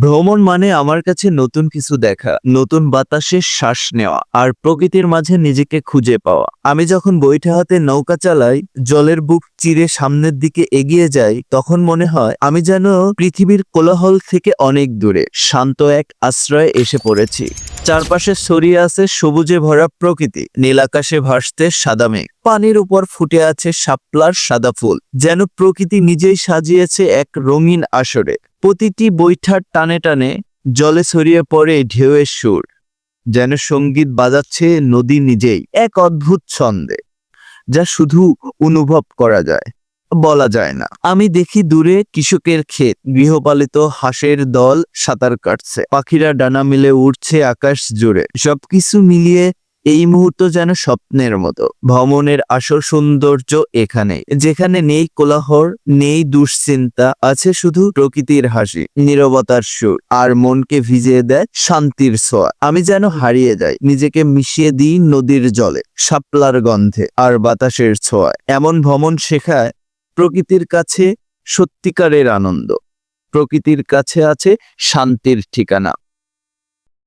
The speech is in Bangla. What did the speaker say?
ভ্রমণ মানে আমার কাছে নতুন কিছু দেখা, নতুন বাতাসে শ্বাস নেওয়া, আর প্রকৃতির মাঝে নিজেকে খুঁজে পাওয়া। আমি যখন বইটা হাতে নৌকা চালাই, জলের বুক চিরে সামনের দিকে এগিয়ে যাই, তখন মনে হয়, আমি যেন পৃথিবীর কোলাহল থেকে অনেক দূরে, শান্ত এক আশ্রয়ে এসে পড়েছি। চারপাশে ছড়িয়ে আছে সবুজে ভরা প্রকৃতি, নীল আকাশে ভাসতে সাদা মেঘ। পানির উপর ফুটে আছে শাপলার সাদা ফুল, যেন প্রকৃতি নিজেই সাজিয়েছে এক রঙিন আসরে। প্রতিটি বৈঠার টানে টানে জলে ছড়িয়ে পড়ে ঢেউয়ের সুর, যেন সংগীত বাজাচ্ছে নদী নিজেই। এক অদ্ভুত ছন্দে, যা শুধু অনুভব করা যায়, বলা যায় না। আমি দেখি দূরে কৃষকের ক্ষেত, গৃহপালিত হাঁসের দল সাঁতার কাটছে। পাখিরা ডানা মিলে উঠছে আকাশ জুড়ে। সবকিছু মিলিয়ে এই মুহূর্ত যেন স্বপ্নের মতো। ভ্রমণের আসল সৌন্দর্য এখানে। যেখানে নেই কোলাহল, নেই দুশ্চিন্তা, আছে শুধু প্রকৃতির হাসি, নীরবতার সুর, আর মনকে ভিজিয়ে দেয় শান্তির ছোঁয়া। আমি যেন হারিয়ে যাই, নিজেকে মিশিয়ে দিই নদীর জলে, শাপলার গন্ধে, আর বাতাসের ছোঁয়ায়। এমন ভ্রমণ শেখায় প্রকৃতির কাছে সত্যিকারের আনন্দ। প্রকৃতির কাছে আছে শান্তির ঠিকানা।